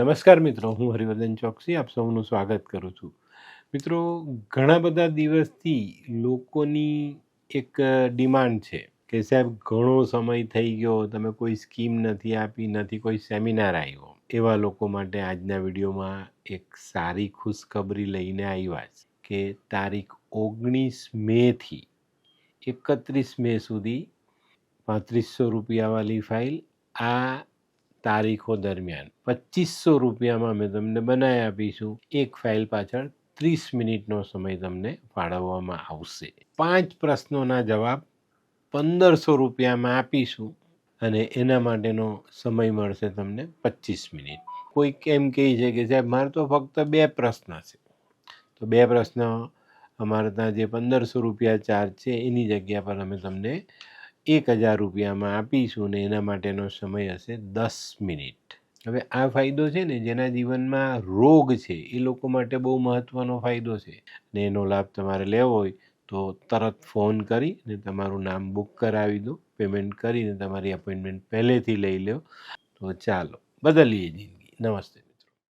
નમસ્કાર મિત્રો, હું હરિવર્ધન ચોકસી, આપ સૌનું સ્વાગત કરું છું. મિત્રો, ઘણા બધા દિવસથી લોકોની એક ડિમાન્ડ છે કે સાહેબ, ઘણો સમય થઈ ગયો, તમે કોઈ સ્કીમ નથી આપી, નથી કોઈ સેમિનાર આવ્યો. એવા લોકો માટે આજના વિડીયોમાં એક સારી ખુશખબરી લઈને આવ્યા છે કે તારીખ ઓગણીસ મેથી એકત્રીસ મે સુધી પાંત્રીસો રૂપિયાવાળી ફાઇલ આ તારીખો દરમિયાન. પચીસો રૂપિયામાં અમે તમને બનાવી આપીશું. એક ફાઇલ પાછળ ત્રીસ મિનિટનો સમય તમને ફાળવવામાં આવશે. પાંચ પ્રશ્નોના જવાબ પંદરસો રૂપિયામાં આપીશું અને એના માટેનો સમય મળશે તમને પચીસ મિનિટ. કોઈક એમ કહે છે કે સાહેબ, મારે તો ફક્ત બે પ્રશ્ન છે. તો બે પ્રશ્ન અમારે ત્યાં જે પંદરસો રૂપિયા ચાર્જ છે, એની જગ્યા પર અમે તમને એક હજાર રૂપિયામાં આપીશું ને એના માટેનો સમય હશે દસ મિનિટ. હવે આ ફાયદો છે ને જેના જીવનમાં રોગ છે, એ લોકો માટે બહુ મહત્ત્વનો ફાયદો છે. ને એનો લાભ તમારે લેવો હોય તો તરત ફોન કરી ને તમારું નામ બુક કરાવી દો. પેમેન્ટ કરીને તમારી અપોઇન્ટમેન્ટ પહેલેથી લઈ લો તો ચાલો, બદલીએ જિંદગી. નમસ્તે.